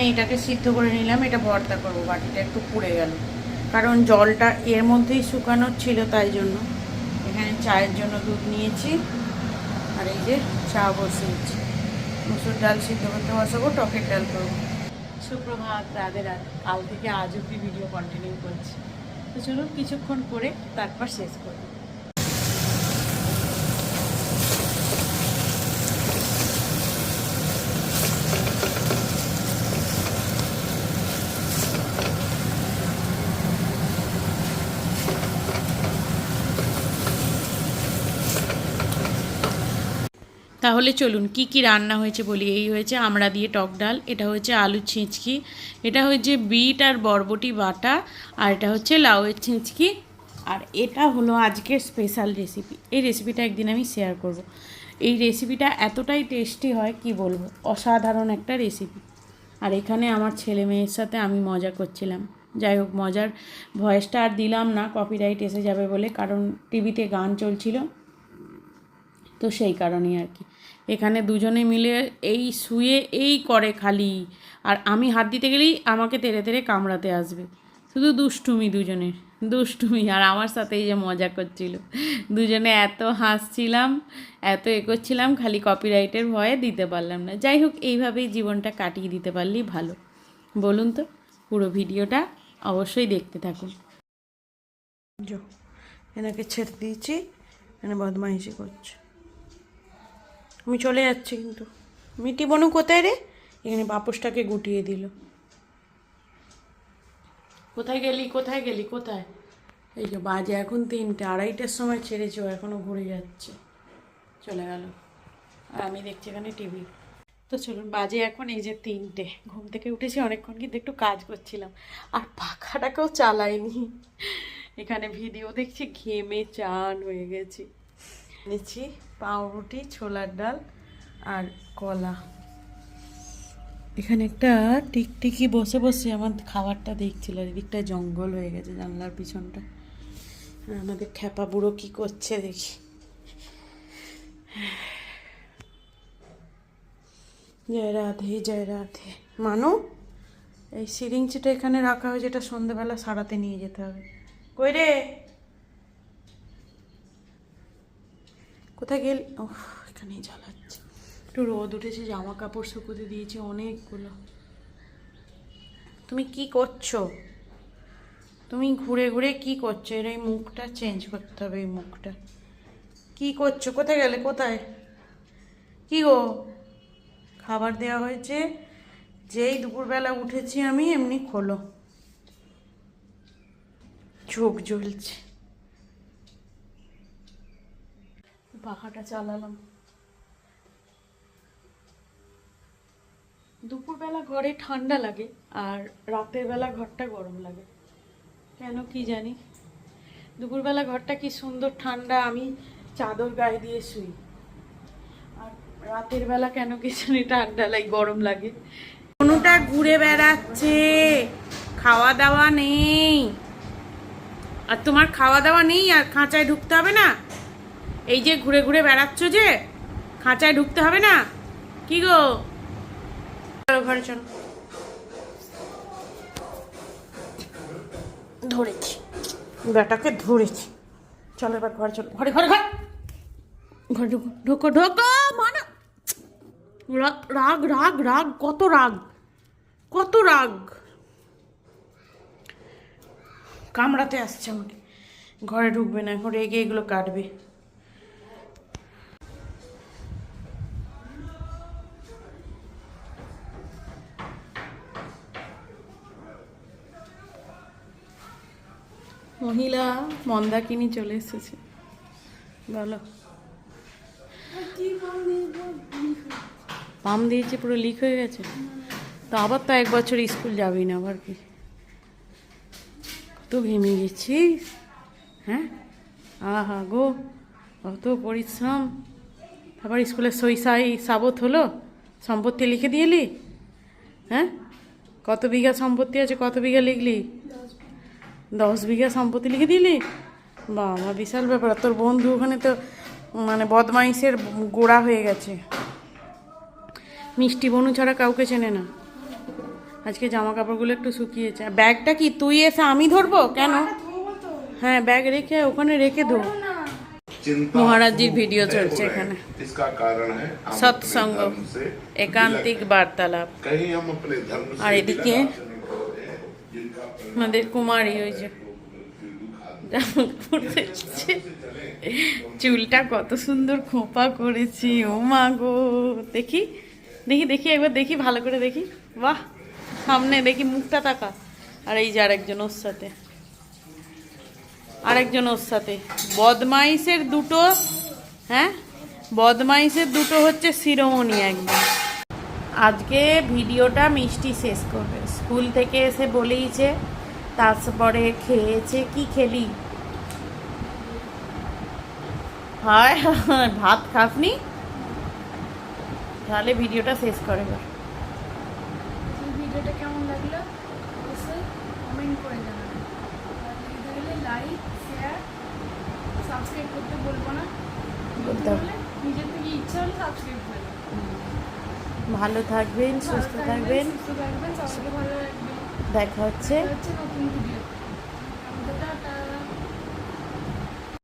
এখানে এটাকে সিদ্ধ করে নিলাম, এটা ভর্তা করব, বাটিটা একটু পুড়ে গেল। কারণ জলটা এর মধ্যেই শুকানোর ছিল তাই জন্য। এখানে চায়ের জন্য দুধ নিয়েছি, আর এই যে চা বসিয়েছি মুসুর ডাল সিদ্ধ করতে বসাবো, টকের ডাল করব। সুপ্রভাত, রাধে রাত কাল থেকে আজ অব্দি ভিডিও কন্টিনিউ করছি। তো চলুন, কিছুক্ষণ করে তারপর শেষ করব তাহলে চলুন, কি কি রান্না হয়েছে বলি? এই হয়েছে আমড়া দিয়ে টক ডাল, এটা হচ্ছে আলু ছিঁচকি, এটা হচ্ছে বিট আর বরবটি বাটা, আর এটা হচ্ছে লাউয়ের ছিঁচকি, আর এটা হলো আজকের স্পেশাল রেসিপি এই রেসিপিটা একদিন আমি শেয়ার করব। এই রেসিপিটা এতটাই টেস্টি হয়, কি বলব? অসাধারণ একটা রেসিপি আর এখানে আমার ছেলে মেয়ের সাথে আমি মজা করছিলাম। যাই হোক, মজার ভয়েসটা আর দিলাম না কপিরাইট এসে যাবে বলে, কারণ টিভিতে গান চলছিল, তো সেই কারণেই আর কি। এখানে দুজনে মিলে এই শুয়ে এই করে খালি। আর আমি হাত দিতে গেলেই আমাকে তেড়ে তেড়ে কামড়াতে আসবে। শুধু দুষ্টুমি দুজনের দুষ্টুমি। আর আমার সাথে এই যে মজা করছিল। দুজনে এত হাসছিলাম, এত এ করছিলাম, খালি কপিরাইটের ভয়ে দিতে পারলাম না। যাই হোক, এইভাবেই জীবনটা কাটিয়ে দিতে পারলেই ভালো। বলুন তো, পুরো ভিডিওটা অবশ্যই দেখতে থাকুন। এনাকে ছেড়ে দিয়েছি এখানে বদমাইশি করছে। আমি চলে যাচ্ছি কিন্তু। মিটি বনু কোথায় রে? এখানে বাপসটাকে গুটিয়ে দিল। কোথায় গেলি? কোথায় গেলি? কোথায়? এই যে বাজে এখন তিনটে, আড়াইটার সময় ছেড়েছে, ও এখনও ঘুরে যাচ্ছে। চলে গেল। আর আমি দেখছি এখানে টিভি। তো চলুন, বাজে এখন এই যে তিনটে। ঘুম থেকে উঠেছি অনেকক্ষণ কিন্তু একটু কাজ করছিলাম। আর পাখাটাকেও চালাইনি। এখানে ভিডিও দেখছি, ঘেমে চান হয়ে গেছি। নিচ্ছি পাউরুটি, ছোলার ডাল আর কলা। এখানে একটা টিকটিকি বসে বসে আমার খাবারটা দেখছিল, আর এদিকটা জঙ্গল হয়ে গেছে জানলার পিছনটা। আমাদের খ্যাপা বুড়ো কি করছে দেখি। জয় রাধে জয় রাধে। মানো, এই সিরিঞ্জটা এখানে রাখা হয়েছে এটা সন্ধেবেলা সারাতে নিয়ে যেতে হবে। কই রে? কোথায় গেল? ও এখানেই জ্বালাচ্ছে। একটু রোদ উঠেছে জামা কাপড় শুকোতে দিয়েছে অনেকগুলো। তুমি কি করছ? তুমি ঘুরে ঘুরে কি করছ? এর এই মুখটা চেঞ্জ করতে হবে, এই মুখটা। কি করছ? কোথায় গেলে? কোথায়? কি গো? খাবার দেওয়া হয়েছে। যেই দুপুরবেলা উঠেছি আমি, এমনি খোলো। চোখ জ্বলছে পাখাটা চালালাম। দুপুরবেলা ঘরে ঠান্ডা লাগে আর রাতের বেলা ঘরটা গরম লাগে। কেন কি জানি? দুপুরবেলা ঘরটা কি সুন্দর ঠান্ডা, আমি চাদর গায়ে দিয়ে শুই। আর রাতের বেলা কেন কি জানি ঠান্ডা লাগে গরম লাগে। কোনোটা ঘুরে বেড়াচ্ছে খাওয়া দাওয়া নেই। আর তোমার খাওয়া দাওয়া নেই আর খাঁচায় ঢুকতে হবে না? এই যে ঘুরে ঘুরে বেড়াচ্ছ যে খাঁচায় ঢুকতে হবে না? কি গো? ঘরে চলো ধরেছি। বেটাকে ধরেছি। চলো এবার ঘরে চলো। ঘরে ঘরে ঘরে! ঘরে ঢুকো ঢুকো ঢুকো মানা! রাগ রাগ রাগ কত রাগ? কত রাগ? কামড়াতে আসছে আমাকে। ঘরে ঢুকবে না এখন রেগে এগুলো কাটবে। মহিলা মন্দাকিনি চলে এসেছে। বলো। পাম দিয়েছে, পুরো লিক হয়ে গেছে। তো আবার তো এক বছর স্কুল যাবি না আবার কি? কত ঘেমে গেছিস? হ্যাঁ? আহা গো, কত পরিশ্রম। আবার স্কুলে সই সাই সাবত হলো? সম্পত্তি লিখে দিয়েলি হ্যাঁ? কত বিঘা সম্পত্তি আছে, কত বিঘা লিখলি? দশ বিঘা সম্পত্তি লিখে দিলি? বাবা বিশাল ব্যাপার। তোর বন্ধু ওখানে তো মানে বদমাইশের গোড়া হয়ে গেছে। মিষ্টি বনু ছাড়া কাউকে চেনে না। আজকে জামা কাপড়গুলো একটু শুকিয়েছে। ব্যাগটা কি তুই এসে আমি ধরবো? কেন? হ্যাঁ ব্যাগ রেখে ওখানে রেখে ধর। মহারাজজির ভিডিও চলছে এখানে। সৎসঙ্গ একান্তিক বার্তালাপ আর এদিকে আমাদের কুমারী ওই যে। চুলটা কত সুন্দর খোপা করেছি, ও মা গো। দেখি দেখি দেখি, একবার দেখি, ভালো করে দেখি। বাহ, সামনে দেখি মুখটা তাকা। আর এই যে আরেকজন ওর সাথে। আরেকজন ওর সাথে। বদমাইশের দুটো হ্যাঁ? বদমাইশের দুটো হচ্ছে শিরোমণি একদম। আজকে ভিডিওটা মিষ্টি শেষ করবে। স্কুল থেকে এসে বলেইছে তারপরে খেয়েছে কি খেলি? হয় ভাত খাসনি? তাহলে ভিডিওটা শেষ করে এবার। ভিডিওটা কেমন লাগল? অবশ্যই কমেন্ট করে জানাবেন লাইক শেয়ার সাবস্ক্রাইব করতে বলব না। নিজের থেকে ইচ্ছা হলে সাবস্ক্রাইব করে ভালো থাকবেন সুস্থ থাকবেন। সুস্থ থাকবেন সবাইকে ভালো রাখবেন। দেখা হচ্ছে।